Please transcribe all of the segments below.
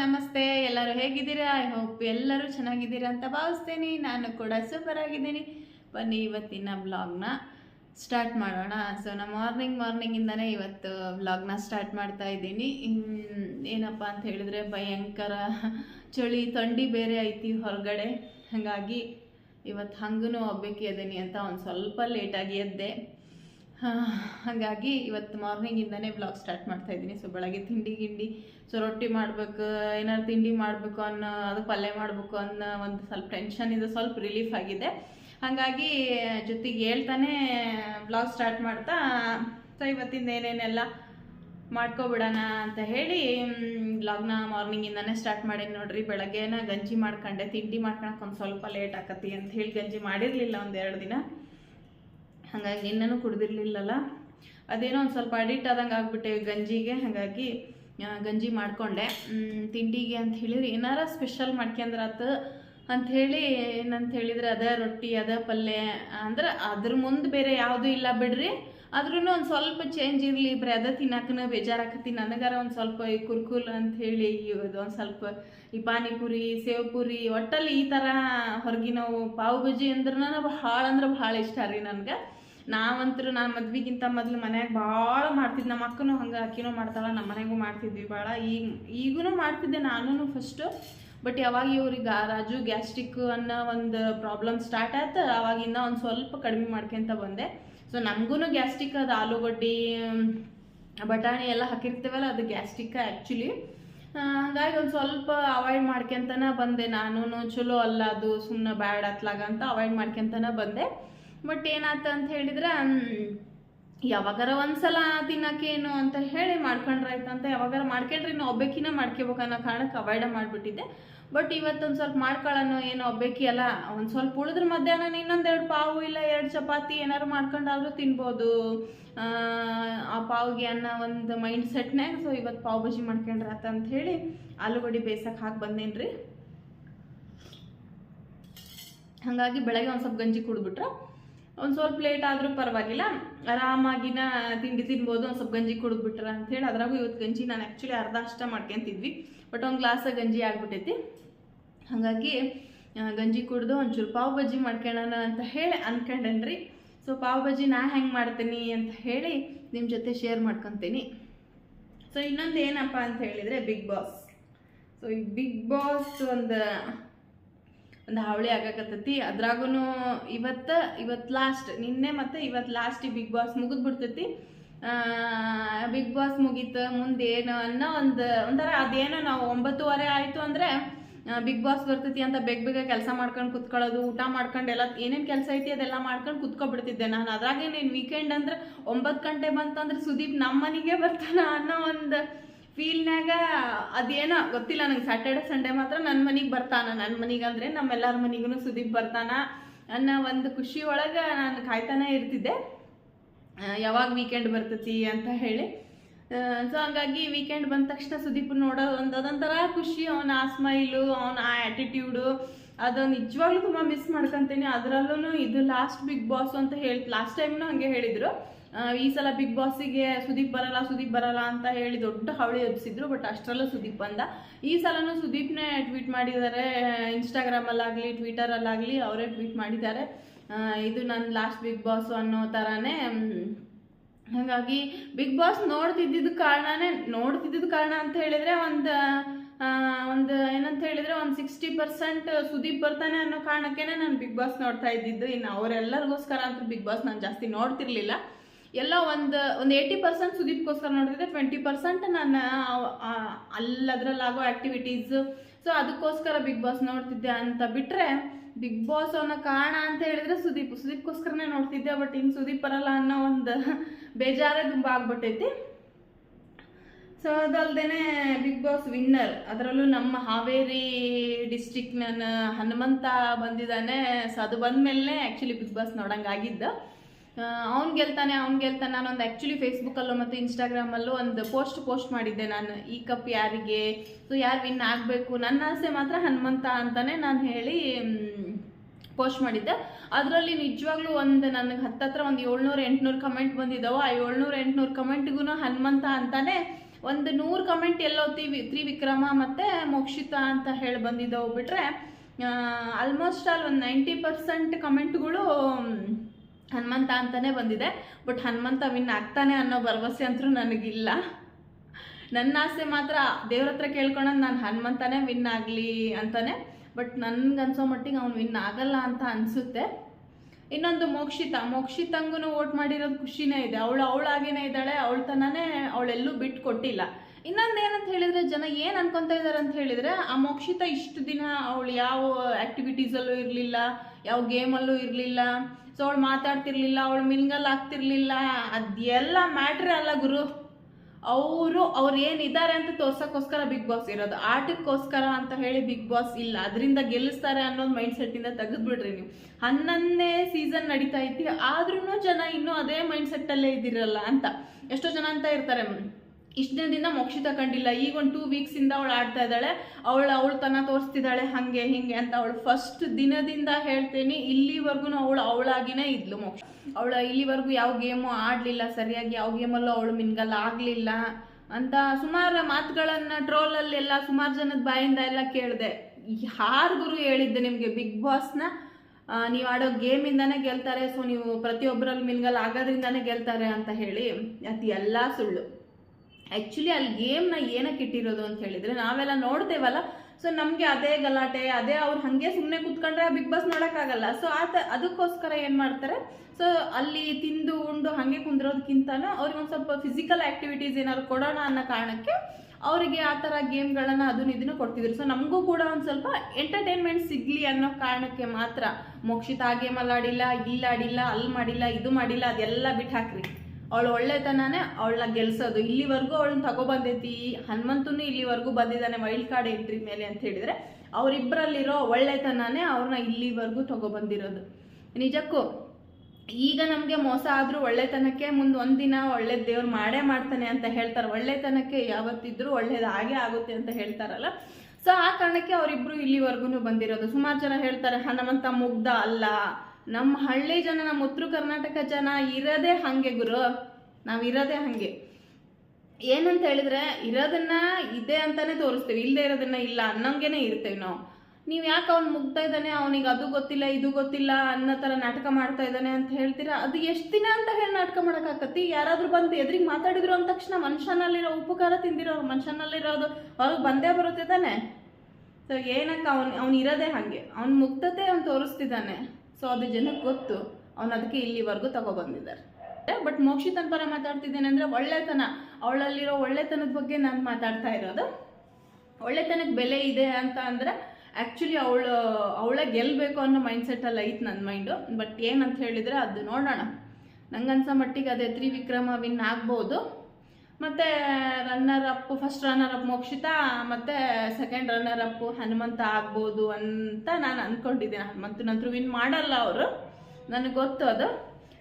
ನಮಸ್ತೆ, ಎಲ್ಲರೂ ಹೇಗಿದ್ದೀರಾ? ಐ ಹೋಪ್ ಎಲ್ಲರೂ ಚೆನ್ನಾಗಿದ್ದೀರಾ ಅಂತ ಭಾವಿಸ್ತೀನಿ. ನಾನು ಕೂಡ ಸೂಪರ್ ಆಗಿದ್ದೀನಿ. ಬನ್ನಿ, ಇವತ್ತಿನ ಬ್ಲಾಗ್ನ ಸ್ಟಾರ್ಟ್ ಮಾಡೋಣ. ಸೊ ನಾನು ಮಾರ್ನಿಂಗ್ ಮಾರ್ನಿಂಗಿಂದನೇ ಇವತ್ತು ಬ್ಲಾಗ್ನ ಸ್ಟಾರ್ಟ್ ಮಾಡ್ತಾ ಇದ್ದೀನಿ. ಏನಪ್ಪ ಅಂತ ಹೇಳಿದ್ರೆ ಭಯಂಕರ ಚಳಿ, ಥಂಡಿ ಬೇರೆ ಐತಿ ಹೊರಗಡೆ. ಹಾಗಾಗಿ ಇವತ್ತು ಹಂಗೂ ಒಬ್ಬಕ್ಕೆ ಎದ್ದೀನಿ ಅಂತ ಒಂದು ಸ್ವಲ್ಪ ಲೇಟಾಗಿ ಎದ್ದೆ. ಹಾಗಾಗಿ ಇವತ್ತು ಮಾರ್ನಿಂಗಿಂದನೇ ಬ್ಲಾಗ್ ಸ್ಟಾರ್ಟ್ ಮಾಡ್ತಾ ಇದ್ದೀನಿ. ಸೊ ಬೆಳಗ್ಗೆ ತಿಂಡಿ, ಗಿಂಡಿ, ಸೊ ರೊಟ್ಟಿ ಮಾಡಬೇಕು, ಏನಾದ್ರು ತಿಂಡಿ ಮಾಡಬೇಕು ಅನ್ನೋ, ಅದು ಪಲ್ಯ ಮಾಡಬೇಕು ಅನ್ನೋ ಒಂದು ಸ್ವಲ್ಪ ಟೆನ್ಷನ್ ಇದೆ ಸ್ವಲ್ಪ ರಿಲೀಫ್ ಆಗಿದೆ. ಹಾಗಾಗಿ ಜೊತೆಗೆ ಹೇಳ್ತಾನೆ ಬ್ಲಾಗ್ ಸ್ಟಾರ್ಟ್ ಮಾಡ್ತಾ ಸೊ ಇವತ್ತಿಂದ ಏನೇನೆಲ್ಲ ಮಾಡ್ಕೊಬಿಡೋಣ ಅಂತ ಹೇಳಿ ಬ್ಲಾಗ್ನ ಮಾರ್ನಿಂಗಿಂದನೇ ಸ್ಟಾರ್ಟ್ ಮಾಡೀನಿ ನೋಡ್ರಿ. ಬೆಳಗ್ಗೆನ ಗಂಜಿ ಮಾಡ್ಕೊಂಡೆ, ತಿಂಡಿ ಮಾಡ್ಕೊಳಕ್ಕೆ ಒಂದು ಸ್ವಲ್ಪ ಲೇಟ್ ಆಕತಿ ಅಂತ ಹೇಳಿ ಗಂಜಿ ಮಾಡಿರಲಿಲ್ಲ ಒಂದು ಎರಡು ದಿನ. ಹಾಗಾಗಿ ಇನ್ನೇನು ಕುಡ್ದಿರ್ಲಿಲ್ಲಲ್ಲ. ಅದೇನೋ ಒಂದು ಸ್ವಲ್ಪ ಅಡಿಟ್ ಆದಂಗೆ ಆಗ್ಬಿಟ್ಟೆ ಗಂಜಿಗೆ, ಹಾಗಾಗಿ ಗಂಜಿ ಮಾಡಿಕೊಂಡೆ. ತಿಂಡಿಗೆ ಅಂತ ಹೇಳಿದ್ರೆ ಏನಾರ ಸ್ಪೆಷಲ್ ಮಾಡ್ಕೊಂಡ್ರಾತು ಅಂತ ಹೇಳಿ ಏನಂತ ಹೇಳಿದ್ರೆ ಅದ ರೊಟ್ಟಿ, ಅದ ಪಲ್ಯ, ಅಂದ್ರೆ ಅದ್ರ ಮುಂದೆ ಬೇರೆ ಯಾವುದೂ ಇಲ್ಲ ಬಿಡ್ರಿ. ಆದ್ರೂ ಒಂದು ಸ್ವಲ್ಪ ಚೇಂಜ್ ಇರಲಿ ಬರೀ ಅದ ತಿನ್ನಕ್ಕನ ಬೇಜಾರಾಕತಿ ನನಗಾರ ಒಂದು ಸ್ವಲ್ಪ ಈ ಕುರ್ಕುಲ್ ಹೇಳಿ, ಇದು ಒಂದು ಸ್ವಲ್ಪ ಈ ಪಾನಿಪುರಿ ಸೇವ್ ಪುರಿ ಒಟ್ಟಲ್ಲಿ ಈ ಥರ ಹೊರಗಿನವು ಪಾವ್ ಬಜ್ಜಿ ಅಂದ್ರೆ ಭಾಳ ಅಂದ್ರೆ ಭಾಳ ಇಷ್ಟ ರೀ ನನಗೆ. ನಾವಂತರೂ ನಾನು ಮದ್ವಿಗಿಂತ ಮೊದಲು ಮನ್ಯಾಗ ಭಾಳ ಮಾಡ್ತಿದ್ದೆ ನಮ್ಮ ಅಕ್ಕನೂ ಹಂಗೆ, ಅಕ್ಕಿನೂ ಮಾಡ್ತಾಳ, ನಮ್ಮ ಮನೆಗೂ ಮಾಡ್ತಿದ್ವಿ ಭಾಳ ಈಗ ಈಗೂ ಮಾಡ್ತಿದ್ದೆ ನಾನು ಫಸ್ಟು ಬಟ್ ಯಾವಾಗ ಇವ್ರಿಗೆ ರಾಜು ಗ್ಯಾಸ್ಟ್ರಿಕ್ ಅನ್ನೋ ಒಂದು ಪ್ರಾಬ್ಲಮ್ ಸ್ಟಾರ್ಟ್ ಆಯ್ತು ಅವಾಗಿಂದ ಒಂದು ಸ್ವಲ್ಪ ಕಡಿಮೆ ಮಾಡ್ಕೊಂತ ಬಂದೆ. ಸೊ ನಮಗೂ ಗ್ಯಾಸ್ಟ್ರಿಕ್ ಅದು ಆಲೂಗಡ್ಡೆ ಬಟಾಣಿ ಎಲ್ಲ ಹಾಕಿರ್ತೇವಲ್ಲ, ಅದು ಗ್ಯಾಸ್ಟ್ರಿಕ್ ಆ್ಯಕ್ಚುಲಿ ಹಾಗಾಗಿ ಒಂದು ಸ್ವಲ್ಪ ಅವಾಯ್ಡ್ ಮಾಡ್ಕೊಂತನ ಬಂದೆ. ನಾನು ಚಲೋ ಅಲ್ಲ ಅದು ಸುಮ್ಮನೆ ಬ್ಯಾಡ್ ಅತ್ಲಾಗ ಅಂತ ಅವಾಯ್ಡ್ ಮಾಡ್ಕೊಂತನ ಬಂದೆ. ಬಟ್ ಏನಾಯ್ತು ಅಂತ ಹೇಳಿದ್ರೆ ಯಾವಾಗರ ಒಂದ್ಸಲ ತಿನ್ನಕ್ಕೇನು ಅಂತ ಹೇಳಿ ಮಾಡ್ಕೊಂಡ್ರಾಯ್ತು ಅಂತ ಯಾವಾಗಾರ ಮಾಡ್ಕೊಂಡ್ರೆ ಇನ್ನು ಒಬ್ಬಕಿನ ಮಾಡ್ಕೋಬೇಕು ಅನ್ನೋ ಕಾರಣಕ್ಕೆ ಅವಾಯ್ಡ ಮಾಡಿಬಿಟ್ಟಿದ್ದೆ. ಬಟ್ ಇವತ್ತೊಂದು ಸ್ವಲ್ಪ ಮಾಡ್ಕೊಳ್ಳೋಣ ಏನು ಒಬ್ಬಕಿ ಅಲ್ಲ ಒಂದು ಸ್ವಲ್ಪ ಉಳಿದ್ರೆ ಮಧ್ಯಾಹ್ನ ಇನ್ನೊಂದೆರಡು ಪಾವು ಇಲ್ಲ ಎರಡು ಚಪಾತಿ ಏನಾರು ಮಾಡ್ಕೊಂಡಾದ್ರೂ ತಿನ್ಬೋದು. ಆ, ಪಾವ್ಗೆ ಅನ್ನೋ ಒಂದು ಮೈಂಡ್ ಸೆಟ್ನಾಗ ಸೊ ಇವತ್ತು ಪಾವ್ ಬಜಿ ಮಾಡ್ಕೊಂಡ್ರಾತ ಅಂತ ಹೇಳಿ ಆಲೂಗಡ್ಡೆ ಬೇಯ್ಸಕ್ಕೆ ಹಾಕಿ ಬಂದೇನ್ರಿ. ರೀ ಹಾಗಾಗಿ ಬೆಳಗ್ಗೆ ಒಂದು ಸ್ವಲ್ಪ ಗಂಜಿ ಕುಡಿದ್ಬಿಟ್ರೆ ಒಂದು ಸ್ವಲ್ಪ ಲೇಟ್ ಆದರೂ ಪರವಾಗಿಲ್ಲ. ಆರಾಮಾಗಿನ ತಿಂಡಿ ತಿನ್ಬೋದು, ಒಂದು ಸ್ವಲ್ಪ ಗಂಜಿ ಕುಡಿದ್ಬಿಟ್ರ ಅಂಥೇಳಿ ಅದ್ರಾಗೂ ಇವತ್ತು ಗಂಜಿ ನಾನು ಆ್ಯಕ್ಚುಲಿ ಅರ್ಧ ಅಷ್ಟ ಮಾಡ್ಕೊಂತಿದ್ವಿ ಬಟ್ ಒಂದು ಗ್ಲಾಸ ಗಂಜಿ ಆಗ್ಬಿಟ್ಟೈತಿ. ಹಾಗಾಗಿ ಗಂಜಿ ಕುಡಿದು ಒಂಚೂರು ಪಾವ್ ಬಜ್ಜಿ ಮಾಡ್ಕೊಳ್ಳೋಣ ಅಂತ ಹೇಳಿ ಅಂದ್ಕೊಂಡೇನ್ರಿ ಸೊ ಪಾವ್ ಬಜ್ಜಿ ನಾ ಹೆಂಗೆ ಮಾಡ್ತೀನಿ ಅಂತ ಹೇಳಿ ನಿಮ್ಮ ಜೊತೆ ಶೇರ್ ಮಾಡ್ಕೊತೀನಿ. ಸೊ ಇನ್ನೊಂದು ಏನಪ್ಪ ಅಂತ ಹೇಳಿದರೆ ಬಿಗ್ ಬಾಸ್ ಸೊ ಈ ಬಿಗ್ ಬಾಸ್ ಒಂದು ಒಂದು ಹಾವಳಿ ಆಗಾಕತ್ತೈತಿ. ಅದ್ರಾಗೂ ಇವತ್ತು ಇವತ್ತು ಲಾಸ್ಟ್ ನಿನ್ನೆ ಮತ್ತು ಇವತ್ತು ಲಾಸ್ಟ್ ಬಿಗ್ ಬಾಸ್ ಮುಗಿದು ಬಿಡ್ತೈತಿ. ಬಿಗ್ ಬಾಸ್ ಮುಗೀತು, ಮುಂದೆ ಏನು ಅನ್ನೋ ಒಂದು, ಒಂಥರ ಅದೇನೋ ನಾವು ಒಂಬತ್ತುವರೆ ಆಯಿತು ಅಂದರೆ ಬಿಗ್ ಬಾಸ್ ಬರ್ತೈತಿ ಅಂತ ಬೇಗ ಬೇಗ ಕೆಲಸ ಮಾಡ್ಕೊಂಡು ಕುತ್ಕೊಳ್ಳೋದು, ಊಟ ಮಾಡ್ಕೊಂಡು ಎಲ್ಲ, ಏನೇನು ಕೆಲಸ ಐತಿ ಅದೆಲ್ಲ ಮಾಡ್ಕೊಂಡು ಕುತ್ಕೊಬಿಡ್ತಿದ್ದೆ ನಾನು. ಅದ್ರಾಗೇನೇನು ವೀಕೆಂಡ್ ಅಂದ್ರೆ ಒಂಬತ್ತು ಗಂಟೆ ಬಂತಂದ್ರೆ ಸುದೀಪ್ ನಮ್ಮ ಮನೆಗೆ ಬರ್ತಾನ ಅನ್ನೋ ಒಂದು ಫೀಲ್ನಾಗ ಅದೇನೋ ಗೊತ್ತಿಲ್ಲ ನಂಗೆ ಸ್ಯಾಟರ್ಡೆ ಸಂಡೇ ಮಾತ್ರ ನನ್ನ ಮನೆಗೆ ಬರ್ತಾನ. ನನ್ನ ಮನೆಗೆ ಅಂದರೆ ನಮ್ಮೆಲ್ಲರ ಮನೆಗೂ ಸುದೀಪ್ ಬರ್ತಾನ ಅನ್ನೋ ಒಂದು ಖುಷಿ ಒಳಗೆ ನಾನು ಕಾಯ್ತಾನೆ ಇರ್ತಿದ್ದೆ. ಯಾವಾಗ ವೀಕೆಂಡ್ ಬರ್ತತಿ ಅಂತ ಹೇಳಿ. ಸೊ ಹಂಗಾಗಿ ವೀಕೆಂಡ್ ಬಂದ ತಕ್ಷಣ ಸುದೀಪ್ ನೋಡೋದು ಒಂದು ಅದೊಂಥರ ಖುಷಿ. ಅವನ ಆ ಸ್ಮೈಲು ಅವನ ಆ ಆ್ಯಟಿಟ್ಯೂಡು ಅದು ನಿಜವಾಗ್ಲೂ ತುಂಬ ಮಿಸ್ ಮಾಡ್ಕೊತೀನಿ. ಅದರಲ್ಲೂ ಇದು ಲಾಸ್ಟ್ ಬಿಗ್ ಬಾಸ್ ಅಂತ ಹೇಳಿ ಲಾಸ್ಟ್ ಟೈಮ್ನು ಹಾಗೆ ಹೇಳಿದರು. ಈ ಸಲ ಬಿಗ್ ಬಾಸಿಗೆ ಸುದೀಪ್ ಬರಲ್ಲ ಸುದೀಪ್ ಬರಲ್ಲ ಅಂತ ಹೇಳಿ ದೊಡ್ಡ ಹವಳಿ ಎಬ್ಸಿದ್ರು ಬಟ್ ಅಷ್ಟರಲ್ಲೂ ಸುದೀಪ್ ಬಂದ. ಈ ಸಲನೂ ಸುದೀಪ್ನೇ ಟ್ವೀಟ್ ಮಾಡಿದ್ದಾರೆ. ಇನ್ಸ್ಟಾಗ್ರಾಮಲ್ಲಾಗಲಿ ಟ್ವಿಟರಲ್ಲಾಗಲಿ ಅವರೇ ಟ್ವೀಟ್ ಮಾಡಿದ್ದಾರೆ. ಇದು ನನ್ನ ಲಾಸ್ಟ್ ಬಿಗ್ ಬಾಸ್ ಅನ್ನೋ ಥರನೇ ಹಾಗಾಗಿ ಬಿಗ್ ಬಾಸ್ ನೋಡ್ತಿದ್ದಿದ್ದು ಕಾರಣನೇ ನೋಡ್ತಿದ್ದಿದ್ದು ಕಾರಣ ಅಂತ ಹೇಳಿದ್ರೆ ಒಂದು ಒಂದು ಏನಂತ ಹೇಳಿದ್ರೆ ಒಂದು ಸಿಕ್ಸ್ಟಿ ಪರ್ಸೆಂಟ್ ಸುದೀಪ್ ಬರ್ತಾನೆ ಅನ್ನೋ ಕಾರಣಕ್ಕೇ ನಾನು ಬಿಗ್ ಬಾಸ್ ನೋಡ್ತಾ ಇದ್ದಿದ್ದು. ಇನ್ನು ಅವರೆಲ್ಲರಿಗೋಸ್ಕರ ಅಂತೂ ಬಿಗ್ ಬಾಸ್ ನಾನು ಜಾಸ್ತಿ ನೋಡ್ತಿರ್ಲಿಲ್ಲ. ಎಲ್ಲ ಒಂದು ಒಂದು ಏಯ್ಟಿ ಪರ್ಸೆಂಟ್ ಸುದೀಪ್ಗೋಸ್ಕರ ನೋಡಿದ್ರೆ ಟ್ವೆಂಟಿ ಪರ್ಸೆಂಟ್ ನಾನು ಅಲ್ಲದ್ರಲ್ಲಾಗೋ ಆಕ್ಟಿವಿಟೀಸ್ ಸೊ ಅದಕ್ಕೋಸ್ಕರ ಬಿಗ್ ಬಾಸ್ ನೋಡ್ತಿದ್ದೆ ಅಂತ ಬಿಟ್ಟರೆ ಬಿಗ್ ಬಾಸ್ ಅನ್ನೋ ಕಾರಣ ಅಂತ ಹೇಳಿದ್ರೆ ಸುದೀಪ್, ಸುದೀಪ್ಗೋಸ್ಕರನೇ ನೋಡ್ತಿದ್ದೆ ಬಟ್ ಇನ್ನು ಸುದೀಪ್ ಬರಲ್ಲ ಅನ್ನೋ ಒಂದು ಬೇಜಾರೇ ತುಂಬ ಆಗ್ಬಿಟ್ಟೈತಿ. ಸೊ ಅದಲ್ದೇನೆ ಬಿಗ್ ಬಾಸ್ ವಿನ್ನರ್ ಅದರಲ್ಲೂ ನಮ್ಮ ಹಾವೇರಿ ಡಿಸ್ಟಿಕ್ ನನ್ನ ಹನುಮಂತ ಬಂದಿದ್ದಾನೆ. ಸೊ ಅದು ಬಂದಮೇಲೆ ಆ್ಯಕ್ಚುಲಿ ಬಿಗ್ ಬಾಸ್ ನೋಡಂಗಾಗಿದ್ದು. ಅವ್ನು ಗೆಲ್ತಾನೆ ಅವ್ನು ಗೆಲ್ತಾನೆ. ನಾನೊಂದು ಆ್ಯಕ್ಚುಲಿ ಫೇಸ್ಬುಕ್ಕಲ್ಲೂ ಮತ್ತು ಇನ್ಸ್ಟಾಗ್ರಾಮಲ್ಲೂ ಒಂದು ಪೋಸ್ಟ್ ಪೋಸ್ಟ್ ಮಾಡಿದ್ದೆ ನಾನು. ಈ ಕಪ್ ಯಾರಿಗೆ? ಸೊ ಯಾರು ವಿನ್ ಆಗಬೇಕು? ನನ್ನ ಆಸೆ ಮಾತ್ರ ಹನುಮಂತ ಅಂತಾನೆ ನಾನು ಹೇಳಿ ಪೋಸ್ಟ್ ಮಾಡಿದ್ದೆ. ಅದರಲ್ಲಿ ನಿಜವಾಗ್ಲೂ ಒಂದು ನನಗೆ ಹತ್ತತ್ರ ಒಂದು ಏಳ್ನೂರು, ಎಂಟುನೂರು ಕಮೆಂಟ್ ಬಂದಿದ್ದಾವೆ ಆ ಏಳ್ನೂರು, ಎಂಟುನೂರು ಕಮೆಂಟ್ಗೂ ಹನುಮಂತ ಅಂತಾನೆ ಒಂದು ನೂರು ಕಮೆಂಟ್ ಎಲ್ಲೋ ತ್ರಿ ತ್ರಿವಿಕ್ರಮ ಮತ್ತು ಮೋಕ್ಷಿತಾ ಅಂತ ಹೇಳಿ ಬಂದಿದ್ದವು ಬಿಟ್ಟರೆ ಆಲ್ಮೋಸ್ಟ್ ಆಲ್ ಒಂದು ನೈಂಟಿ ಪರ್ಸೆಂಟ್ ಕಮೆಂಟ್ಗಳು ಹನುಮಂತ ಅಂತಲೇ ಬಂದಿದೆ. ಬಟ್ ಹನುಮಂತ ವಿನ್ ಆಗ್ತಾನೆ ಅನ್ನೋ ಭರವಸೆ ಅಂತೂ ನನಗಿಲ್ಲ. ನನ್ನ ಆಸೆ ಮಾತ್ರ ದೇವ್ರ ಹತ್ರ ಕೇಳ್ಕೊಳೋದು ನಾನು ಹನುಮಂತನೇ ವಿನ್ ಆಗಲಿ ಅಂತಾನೆ. ಬಟ್ ನನ್ಗನ್ಸೋ ಮಟ್ಟಿಗೆ ಅವ್ನು ವಿನ್ ಆಗಲ್ಲ ಅಂತ ಅನಿಸುತ್ತೆ. ಇನ್ನೊಂದು ಮೋಕ್ಷಿತ. ಮೋಕ್ಷಿತಂಗೂ ವೋಟ್ ಮಾಡಿರೋದು ಖುಷಿನೇ ಇದೆ. ಅವಳು ಅವಳಾಗೇನೆ ಇದ್ದಾಳೆ. ಅವಳ ತನನೇ ಅವಳೆಲ್ಲೂ ಬಿಟ್ಟು ಕೊಟ್ಟಿಲ್ಲ. ಇನ್ನೊಂದು ಏನಂತ ಹೇಳಿದ್ರೆ ಜನ ಏನು ಅನ್ಕೊಂತ ಇದ್ದಾರೆ ಅಂತ ಹೇಳಿದ್ರೆ, ಆ ಮೋಕ್ಷಿತ ಇಷ್ಟು ದಿನ ಅವಳು ಯಾವ ಆ್ಯಕ್ಟಿವಿಟೀಸಲ್ಲೂ ಇರಲಿಲ್ಲ. ಯಾವ ಗೇಮಲ್ಲೂ ಇರಲಿಲ್ಲ. ಸೊ ಅವಳು ಮಾತಾಡ್ತಿರ್ಲಿಲ್ಲ, ಅವಳು ಮಿಂಗಲ್ ಆಗ್ತಿರ್ಲಿಲ್ಲ ಅದೆಲ್ಲ ಮ್ಯಾಟ್ರೇ ಅಲ್ಲ ಗುರು. ಅವರು, ಅವ್ರು ಏನಿದ್ದಾರೆ ಅಂತ ತೋರ್ಸೋಕ್ಕೋಸ್ಕರ ಬಿಗ್ ಬಾಸ್ ಇರೋದು. ಆಟಕ್ಕೋಸ್ಕರ ಅಂತ ಹೇಳಿ ಬಿಗ್ ಬಾಸ್ ಇಲ್ಲ. ಅದರಿಂದ ಗೆಲ್ಲಿಸ್ತಾರೆ ಅನ್ನೋದು ಮೈಂಡ್ ಸೆಟ್ಟಿಂದ ತೆಗೆದ್ಬಿಡ್ರಿ ನೀವು. ಹನ್ನೊಂದನೇ ಸೀಸನ್ ನಡೀತಾ ಇದ್ದೀವಿ ಆದ್ರೂ ಜನ ಇನ್ನೂ ಅದೇ ಮೈಂಡ್ ಸೆಟ್ಟಲ್ಲೇ ಇದ್ದಿರಲ್ಲ ಅಂತ. ಎಷ್ಟೋ ಜನ ಅಂತ ಇರ್ತಾರೆ. ಇಷ್ಟು ದಿನದಿಂದ ಮೋಕ್ಷಿ ತಗೊಂಡಿಲ್ಲ ಈಗ ಒಂದು ಟೂ ವೀಕ್ಸಿಂದ ಅವಳು ಆಡ್ತಾ ಇದ್ದಾಳೆ. ಅವಳು, ಅವಳ ತನ ತೋರಿಸ್ತಿದ್ದಾಳೆ, ಹಾಗೆ, ಹಿಂಗೆ ಅಂತ ಅವಳು ಫಸ್ಟ್ ದಿನದಿಂದ ಹೇಳ್ತೀನಿ ಇಲ್ಲಿವರೆಗೂ ಅವಳು ಅವಳಾಗಿನೇ ಇದ್ಲು ಮೋಕ್ಷ. ಅವಳು ಇಲ್ಲಿವರೆಗೂ ಯಾವ ಗೇಮು ಆಡಲಿಲ್ಲ, ಸರಿಯಾಗಿ ಯಾವ ಗೇಮಲ್ಲೂ ಅವಳು ಮಿನ್ಗಲ್ಲ ಆಗಲಿಲ್ಲ ಅಂತ ಸುಮಾರು ಮಾತುಗಳನ್ನು ಟ್ರೋಲಲ್ಲೆಲ್ಲ ಸುಮಾರು ಜನದ ಬಾಯಿಂದ ಎಲ್ಲ ಕೇಳಿದೆ. ಯಾರು ಗುರು ಹೇಳಿದ್ದೆ ನಿಮಗೆ? ಬಿಗ್ ಬಾಸ್ನ ನೀವು ಆಡೋ ಗೇಮಿಂದಾನೇ ಗೆಲ್ತಾರೆ ಸೊ ನೀವು ಪ್ರತಿಯೊಬ್ಬರಲ್ಲಿ ಮಿನ್ಗಲ್ ಆಗೋದ್ರಿಂದಾನೇ ಗೆಲ್ತಾರೆ ಅಂತ ಹೇಳಿ ಅದು ಎಲ್ಲ ಸುಳ್ಳು. ಆ್ಯಕ್ಚುಲಿ ಅಲ್ಲಿ ಗೇಮ್ನ ಏನಕ್ಕೆ ಇಟ್ಟಿರೋದು ಅಂತ ಹೇಳಿದ್ರೆ, ನಾವೆಲ್ಲ ನೋಡ್ತೇವಲ್ಲ? ಸೊ ನಮಗೆ ಅದೇ ಗಲಾಟೆ, ಅದೇ ಅವ್ರು ಹಾಗೆ ಸುಮ್ಮನೆ ಕೂತ್ಕೊಂಡ್ರೆ ಬಿಗ್ ಬಾಸ್ ನೋಡೋಕ್ಕಾಗಲ್ಲ. ಸೊ ಆತ, ಅದಕ್ಕೋಸ್ಕರ ಏನು ಮಾಡ್ತಾರೆ? ಸೊ ಅಲ್ಲಿ ತಿಂದು ಉಂಡು ಹಾಗೆ ಕುಂದಿರೋದಕ್ಕಿಂತನೂ ಅವ್ರಿಗೆ ಒಂದು ಸ್ವಲ್ಪ ಫಿಸಿಕಲ್ ಆ್ಯಕ್ಟಿವಿಟೀಸ್ ಏನಾದ್ರು ಕೊಡೋಣ ಅನ್ನೋ ಕಾರಣಕ್ಕೆ ಅವರಿಗೆ ಆ ಥರ ಗೇಮ್ಗಳನ್ನು ಅದನ್ನು ಇದನ್ನು ಕೊಡ್ತಿದ್ರು. ಸೊ ನಮಗೂ ಕೂಡ ಒಂದು ಸ್ವಲ್ಪ ಎಂಟರ್ಟೈನ್ಮೆಂಟ್ ಸಿಗಲಿ ಅನ್ನೋ ಕಾರಣಕ್ಕೆ ಮಾತ್ರ ಮೋಕ್ಷಿತ ಆ ಗೇಮಲ್ಲಿ ಆಡಿಲ್ಲ, ಇಲ್ಲಿ ಆಡಿಲ್ಲ, ಅಲ್ಲಿ ಮಾಡಿಲ್ಲ, ಇದು ಮಾಡಿಲ್ಲ, ಅದೆಲ್ಲ ಬಿಟ್ಟು ಹಾಕ್ರಿ. ಅವಳು ಒಳ್ಳೆತನನೇ ಅವಳನ್ನ ಗೆಲ್ಸೋದು. ಇಲ್ಲಿವರೆಗೂ ಅವಳನ್ನ ತಗೊಬಂದೈತಿ ಹನುಮಂತನು ಇಲ್ಲಿವರೆಗೂ ಬಂದಿದ್ದಾನೆ ವೈಲ್ಡ್ ಕಾರ್ಡ್ ಎಂಟ್ರಿ ಮೇಲೆ ಅಂತ ಹೇಳಿದ್ರೆ ಅವರಿಬ್ಬರಲ್ಲಿರೋ ಒಳ್ಳೆತನನೇ ಅವ್ರನ್ನ ಇಲ್ಲಿವರೆಗೂ ತಗೊಬಂದಿರೋದು ನಿಜಕ್ಕೂ, ಈಗ ನಮಗೆ ಮೋಸ ಆದರೂ ಒಳ್ಳೆತನಕ್ಕೆ ಮುಂದೆ ಒಂದಿನ ಒಳ್ಳೆ ದೇವ್ರು ಮಾಡೇ ಮಾಡ್ತಾನೆ ಅಂತ ಹೇಳ್ತಾರೆ. ಒಳ್ಳೆತನಕ್ಕೆ ಯಾವತ್ತಿದ್ರೂ ಒಳ್ಳೇದು ಹಾಗೆ ಆಗುತ್ತೆ ಅಂತ ಹೇಳ್ತಾರಲ್ಲ. ಸೊ ಆ ಕಾರಣಕ್ಕೆ ಅವರಿಬ್ರು ಇಲ್ಲಿವರೆಗೂ ಬಂದಿರೋದು. ಸುಮಾರು ಜನ ಹೇಳ್ತಾರೆ, ಹನುಮಂತ ಮುಗ್ಧ ಅಲ್ಲ. ನಮ್ಮ ಹಳ್ಳಿ ಜನ ನಮ್ಮ ಉತ್ತರ ಕರ್ನಾಟಕ ಜನ ಇರೋದೇ ಹಾಗೆ ಗುರು. ನಾವು ಇರೋದೇ ಹಾಗೆ. ಏನಂತ ಹೇಳಿದ್ರೆ, ಇರೋದನ್ನ ಇದೆ ಅಂತಾನೆ ತೋರಿಸ್ತೀವಿ ಇಲ್ಲದೆ ಇರೋದನ್ನ ಇಲ್ಲ ಅನ್ನಂಗೆನೆ ಇರ್ತೇವೆ ನಾವು. ನೀವು ಯಾಕೆ ಅವ್ನು ಮುಗ್ತಾ ಇದ್ದಾನೆ, ಅವನಿಗೆ ಅದು ಗೊತ್ತಿಲ್ಲ, ಇದು ಗೊತ್ತಿಲ್ಲ ಅನ್ನೋ ಥರ ನಾಟಕ ಮಾಡ್ತಾ ಇದ್ದಾನೆ ಅಂತ ಹೇಳ್ತೀರಾ? ಅದು ಎಷ್ಟು ದಿನ ಅಂತ ಹೇಳಿ ನಾಟಕ ಮಾಡೋಕ್ಕಾಗತ್ತಿ ಯಾರಾದರೂ ಬಂದು ಎದುರಿಗೆ ಮಾತಾಡಿದ್ರು ಅಂದ ತಕ್ಷಣ ಮನುಷ್ಯನಲ್ಲಿರೋ ಉಪಕಾರ ತಿಂದಿರೋರು, ಮನುಷ್ಯನಲ್ಲಿರೋದು ಅವ್ರಿಗೆ ಬಂದೇ ಬರುತ್ತೆ ತಾನೆ? ಸೊ ಏನಕ್ಕೆ ಅವ್ನು ಅವ್ನು ಇರೋದೇ ಹಾಗೆ. ಅವ್ನ ಮುಗ್ಧತೆ ಅವ್ನು ತೋರಿಸ್ತಿದ್ದಾನೆ. ಸೊ ಅದು ಜನಕ್ಕೆ ಗೊತ್ತು. ಅವ್ನು ಅದಕ್ಕೆ ಇಲ್ಲಿವರೆಗೂ ತಗೊಬಂದಿದ್ದಾರೆ. ಬಟ್ ಮೋಕ್ಷಿತನ ಪರ ಮಾತಾಡ್ತಿದ್ದೇನೆ ಅಂದರೆ ಒಳ್ಳೆತನ. ಅವಳಲ್ಲಿರೋ ಒಳ್ಳೆತನದ ಬಗ್ಗೆ ನಾನು ಮಾತಾಡ್ತಾ ಇರೋದು. ಒಳ್ಳೆತನಕ್ಕೆ ಬೆಲೆ ಇದೆ ಅಂತ ಅಂದರೆ ಆ್ಯಕ್ಚುಲಿ ಅವಳು, ಅವಳೇ ಗೆಲ್ಲಬೇಕು ಅನ್ನೋ ಮೈಂಡ್ ಸೆಟ್ಟಲ್ಲಿ ಐತೆ ನನ್ನ ಮೈಂಡು ಬಟ್ ಏನಂತ ಹೇಳಿದರೆ, ಅದು ನೋಡೋಣ. ನಂಗನ್ಸೋ ಮಟ್ಟಿಗೆ ಅದೇ ತ್ರಿವಿಕ್ರಮ ವಿನ್ ಆಗ್ಬೋದು. ಮತ್ತು runner up first runner up Mokshitha, ಮತ್ತು ಸೆಕೆಂಡ್ ರನ್ನರ್ ಅಪ್ ಹನುಮಂತ ಆಗ್ಬೋದು ಅಂತ ನಾನು ಅಂದ್ಕೊಂಡಿದ್ದೀನಿ ಹನುಮಂತನಂತರೂ ವಿನ್ ಮಾಡಲ್ಲ ಅವರು. ನನಗೆ ಗೊತ್ತು ಅದು.